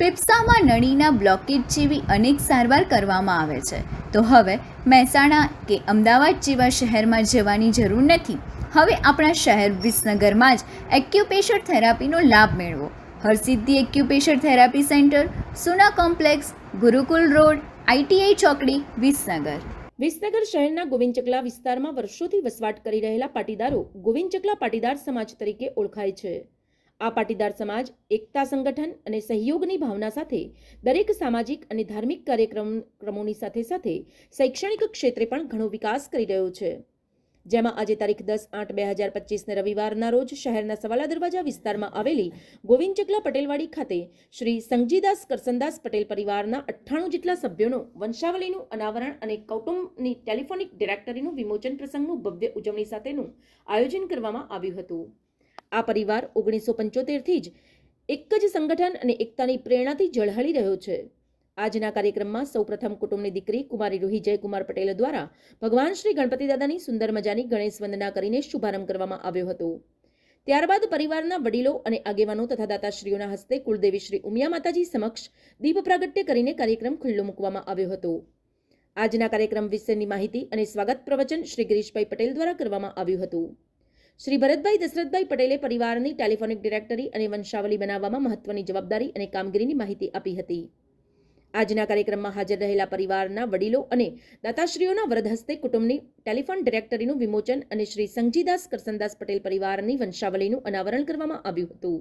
ફેફસામાં નળીના બ્લોકેજ જેવી અનેક સારવાર કરવામાં આવે છે. તો હવે મહેસાણા કે અમદાવાદ જેવા શહેરમાં જવાની જરૂર નથી. હવે આપણા શહેર વિસનગરમાં જ એક્યુપેશર થેરાપીનો લાભ મેળવો. Harsiddhi acupressure therapy centre, Suna complex, Gurukul road ITI ચોકડી, વિસનગર. વિસનગર શહેરના ગોવિંદચકલા વિસ્તારમાં વર્ષોથી વસવાટ કરી રહેલા પાટીદારો ગોવિંદચકલા પાટીદાર સમાજ તરીકે ઓળખાય છે. આ પાટીદાર સમાજ, એકતા સંગઠન અને સહયોગની ભાવના સાથે દરેક સામાજિક અને ધાર્મિક કાર્યક્રમ, ક્રમોની સાથે સાથે શૈક્ષણિક ક્ષેત્રે પણ ઘણો વિકાસ કરી રહ્યો છે. જેમાં આજે તારીખ દસ આઠ બે હજાર પચીસને રવિવારના રોજ શહેરના સવાલા દરવાજા વિસ્તારમાં આવેલી ગોવિંદ ચકલા પટેલવાડી ખાતે શ્રી સંગજીદાસ કરસનદાસ પટેલ પરિવારના અઠ્ઠાણું જેટલા સભ્યોનો વંશાવલીનું અનાવરણ અને કૌટુંબની ટેલિફોનિક ડિરેક્ટરીનું વિમોચન પ્રસંગનું ભવ્ય ઉજવણી સાથેનું આયોજન કરવામાં આવ્યું હતું. આ પરિવાર ઓગણીસો પંચોતેરથી જ એક જ સંગઠન અને એકતાની પ્રેરણાથી ઝળહળી રહ્યો છે. આજના કાર્યક્રમમાં સૌપ્રથમ કુટુંબની દીકરી કુમારી રૂહી જયકુમાર પટેલ દ્વારા ભગવાન શ્રી ગણપતિ દાદાની સુંદર મજાની ગણેશ વંદના કરીને શુભારંભ કરવામાં આવ્યો હતો. ત્યારબાદ પરિવારના વડીલો અને આગેવાનો તથા દાતાશ્રીઓના હસ્તે કુળદેવી શ્રી ઉમિયા માતાજી સમક્ષ દીપ પ્રાગટ્ય કરીને કાર્યક્રમ ખુલ્લો મૂકવામાં આવ્યો હતો. આજના કાર્યક્રમ વિશેની માહિતી અને સ્વાગત પ્રવચન શ્રી ગિરીશભાઈ પટેલ દ્વારા કરવામાં આવ્યું હતું. શ્રી ભરતભાઈ દશરથભાઈ પટેલે પરિવારની ટેલિફોનિક ડિરેક્ટરી અને વંશાવલી બનાવવામાં મહત્વની જવાબદારી અને કામગીરીની માહિતી આપી હતી. આજના કાર્યક્રમમાં હાજર રહેલા પરિવારના વડીલો અને દાતાશ્રીઓના વરદ હસ્તે કુટુંબની ટેલિફોન ડિરેક્ટરીનું વિમોચન અને શ્રી સંજીદાસ કરસનદાસ પટેલ પરિવારની વંશાવલીનું અનાવરણ કરવામાં આવ્યું હતું.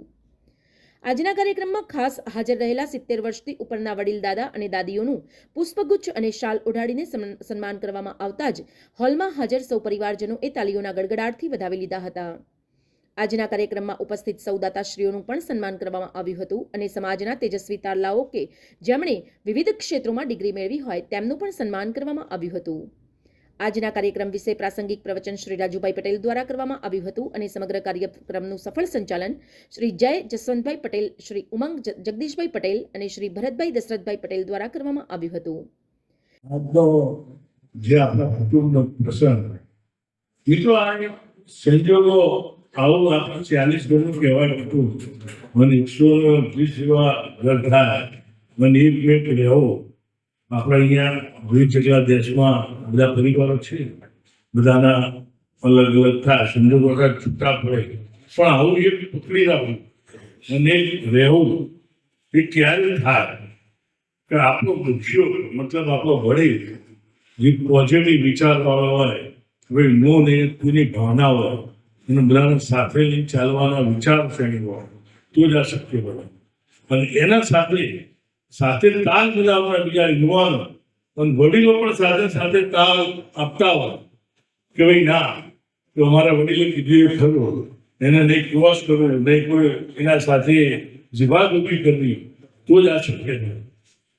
આજના કાર્યક્રમમાં ખાસ હાજર રહેલા સિત્તેર વર્ષથી ઉપરના વડીલ દાદા અને દાદીઓનું પુષ્પગુચ્છ અને શાલ ઓઢાડીને સન્માન- કરવામાં આવતા જ હોલમાં હાજર સૌ પરિવારજનોએ તાલીઓના ગડગડાટથી વધાવી લીધા હતા. આજના કાર્યક્રમમાં ઉપસ્થિત સૌદાતાશ્રીઓનું પણ સન્માન કરવામાં આવ્યું હતું અને સમાજના તેજસ્વી તારલાઓ કે જેમણે વિવિધ ક્ષેત્રોમાં ડિગ્રી મેળવી હોય તેમનું પણ સન્માન કરવામાં આવ્યું હતું. આજના કાર્યક્રમ વિશે પ્રાસંગિક પ્રવચન શ્રી રાજુભાઈ પટેલ દ્વારા કરવામાં આવ્યું હતું અને સમગ્ર કાર્યક્રમનું સફળ સંચાલન શ્રી જય જસવંતભાઈ પટેલ, શ્રી ઉમંગ જગદીશભાઈ પટેલ અને શ્રી ભરતભાઈ દશરથભાઈ પટેલ દ્વારા કરવામાં આવ્યું હતું. આજનો જે આપણા કુટુંબનો પ્રસંગ મિત્રો, આ સંજોગો આવું આપણે ચાલીસ ગણું કહેવાય હતું મને એકસો ત્રીસ જેવા ઘર થાય મને એક મિનિટ રહેવો આપણે અહીંયા વિવિધ જગ્યા દેશમાં બધા પરિવારો છે. બધાના અલગ અલગ થાય, સંજોગો છૂટા પડે. પણ આવું એક પકડી રાખવું અને રહેવું એ ક્યારે થાય? કે આપણો મુખ્ય મતલબ આપણો વડીલ, જે પોઝિટિવ વિચારવાળો હોય, હવે નો ને કોઈની ભાવના હોય અને બધાને સાથે ચાલવાના વિચાર શ્રેણી હોય, તો જ આ શક્ય બને. અને એના સાથે સાથે તાલ મિલાવવાના બીજા યુવાનો અને વડીલો પણ સાથે સાથે તાલ આપતા હોય. કે ભાઈ ના, તો અમારા વડીલે કીધું એ ખરું. એને નહીં ક્રોસ કરવું નહીં કોઈ એના સાથે જીવાત ઊભી કરવી. તો જ આ શક્ય છે.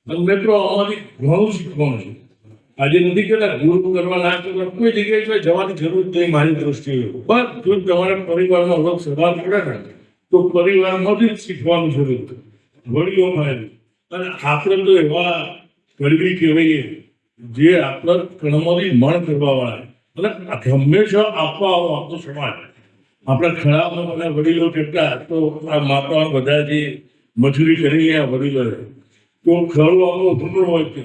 અને મિત્રો અમારી ઘણું શીખવાનું છે. આજે નથી કહેતા ગુરુ કરવા ના કરવા કોઈ જગ્યાએ જવાની જરૂર નહીં મારી દ્રષ્ટિએ. બસ, જો તમારા પરિવારમાં અલગ સભા પડે ને, તો પરિવારમાંથી જ શીખવાનું જરૂર વડીલો વડીલોમાં અને આપણે તો એવા ગરબી કહેવાઈએ જે આપણા કણમાંથી મણ કરવા વાળા અને હંમેશા આપવા આવો આપણો સમાજ. આપણા ખડામાં બધા વડીલો કેટલા તો આ માતા બધા જે મજૂરી કરી ગયા વડીલો તો ખરું આપણું ધૂળ હોય છે.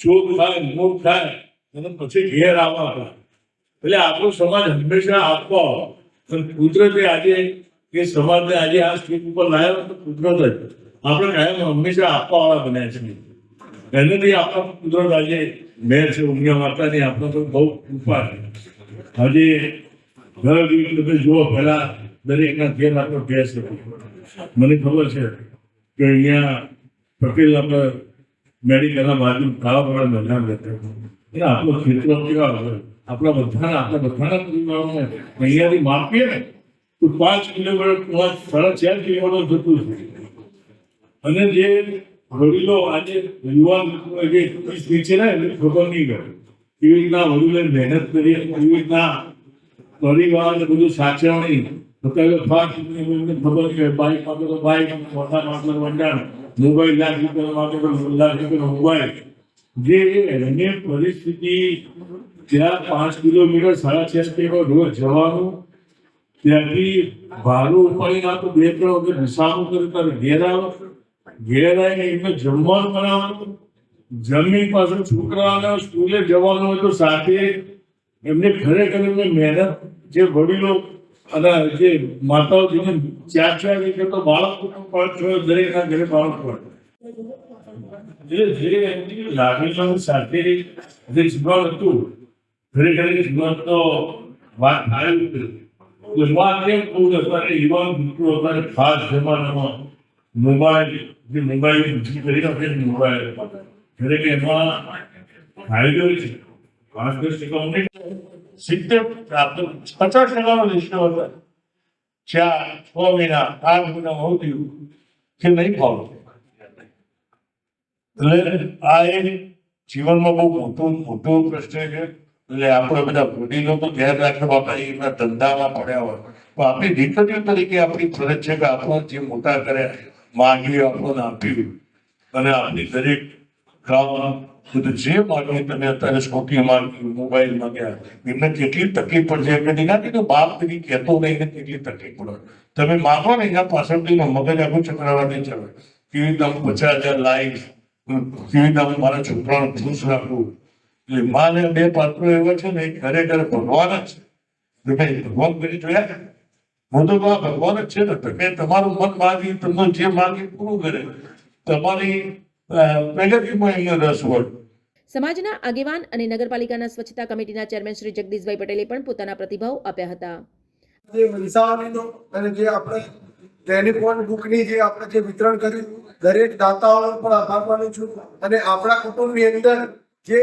ચોક થાય મોક થાય, અને પછી ઘેર આવવા એટલે આપણો સમાજ હંમેશા આપવા અને કુદરતે આજે એ સમાજને આજે આ સ્થિતિ ઉપર લાવ્યો તો કુદરત જ. આપણે કાયમ હંમેશા આપવાવાળા બન્યા છે એને નહીં આપણા કુદરત આજે મેર છે, ઉમિયા માતાની આપણા તો બહુ કૃપા છે. આજે ઘણા તમે જુઓ, પહેલા દરેકના ઘેર આપણો ગેસ હતો. મને ખબર છે કે અહીંયા પટેલ આપણે મેડિકલના બાજુ કાળા મેદાન રહેતા એ આપણો ખેતરો કેવા હોય? આપણા બધાના આપણા બધાના પરિવારોને અહીંયાથી માપીએ ને, તો પાંચ કિલોમીટર, પાંચ, સાડા ચાર કિલોમીટર જતું છે અને જે વડીલો આજે યુવાન જે ત્રીસ છે ને, એની ખબર નહીં કરે કેવી રીતના વડીલોએ મહેનત કરી કેવી રીતના પરિવાર ને બધું સાચવણી, અત્યારે ફાસ્ટ એમને ખબર છે બાઇક માટે તો બાઈક, મોટા વંડાણ મોબાઈલ લાખ રૂપિયા માટે તો લાખ જે એની પરિસ્થિતિ ત્યાં પાંચ કિલોમીટર સાડા કિલોમીટર રોજ જવાનું, ત્યાંથી ભાડું ઉપાડી ના તો બે ત્રણ વખત હિસાબો કરી, તારે ઘેર આવો. ઘેર આવીને એમને જમવાનું જમીન પાસે છોકરાઓને સ્કૂલે જવાનું હોય તો સાથે એમને ખરેખર એમને મહેનત જે વડીલો અને જે માતાઓ જેને ચાર ચાર રીતે તો બાળકો પણ દરેકના ઘરે બાળક પણ લાગણીઓ સાથે વાત થાય કહું અત્યારે યુવાન મિત્રો અત્યારે ખાસ જમાનામાં મોબાઈલ, જે મોબાઈલ બુદ્ધિ કરી આપણે મોબાઈલ દરેક એમાં ફાયદો છે? ટકા નહીં? સિત્તેર આપણે પચાસ ટકાનો રેશિયો હતો. ચાર, છ મહિના, આઠ મહિના થયું કે નહીં ફાવતું? એટલે આ એ જીવનમાં બહુ મોટું મોટું પ્રશ્ન છે. એટલે આપણે બધા વડીલો તો ધ્યાન રાખવા બાપા એમના ધંધામાં પડ્યા હોય. તો આપણી દીકરીઓ તરીકે આપણી ફરજ છે કે આપણો જે મોટા કર્યા માંગીઓ આપણને આપ્યું અને આપની દરેક કામ બધું જે માંગ્યું તમે અત્યારે સ્કૂટી માંગ્યું મોબાઈલ માંગ્યા, એમને કેટલી તકલીફ પડશે એમને નહીં કે બાપ તરીકે કહેતો નહીં ને કેટલી તકલીફ પડે. તમે માંગો ને, એના પાછળથી મગજ આખું ચક્રવા નહીં ચાલે. કેવી રીતે હું પચાસ હજાર લાવીશ કેવી રીતે હું મારા છોકરાને ખુશ રાખું એટલે માને બે પાત્રો એવા છે ને ખરેખર ભગવાન જ છે. તમે ભગવાન કરી જોયા હું તો ભગવાન જ છે ને તમે તમારું મન માગી તમને જે માગી પૂરું કરે. તમારી પ્રગતિમાં અહીંયા રસ હોય. સમાજના આગેવાન અને નગરપાલિકાના સ્વચ્છતા કમિટીના ચેરમેન શ્રી જગદીશભાઈ પટેલે પણ પોતાના પ્રતિભાવ આપ્યા હતા. જે મનસાવાનીનો અને જે આપણે ટેલિફોન બુકની જે આપણે જે વિતરણ કર્યું દરેક દાતાઓનો પણ આભાર માનું છું. અને આપણા કુટુંબની અંદર જે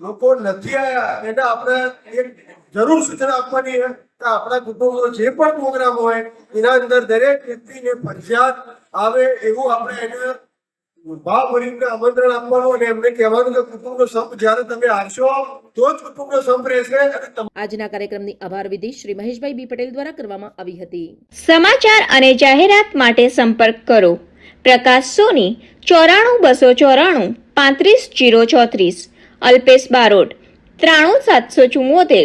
લોકો નથી આવ્યા એને આપણે એક જરૂર સૂચના આપવાની કે આપણા કુટુંબનો જે પણ પ્રોગ્રામ હોય એના અંદર દરેક વ્યક્તિને ફરજિયાત આવે એવું આપણે એને ભાવ ભરીને આમંત્રણ આપવાનું અને એમને કહેવાનું કે કુટુંબનો સંપ જ્યારે તમે આવશો તો જ કુટુંબનો સંપ રહેશે આજના કાર્યક્રમની આભાર વિધિ શ્રી મહેશભાઈ બી પટેલ દ્વારા કરવામાં આવી હતી. સમાચાર અને જાહેરાત માટે સંપર્ક કરો. પ્રકાશ સોની ચોરાણું બસો ચોરાણું પાંત્રીસ જીરો ચોત્રીસ અલ્પેશ બારોટ ત્રાણું સાતસો ચુમ્મોતેર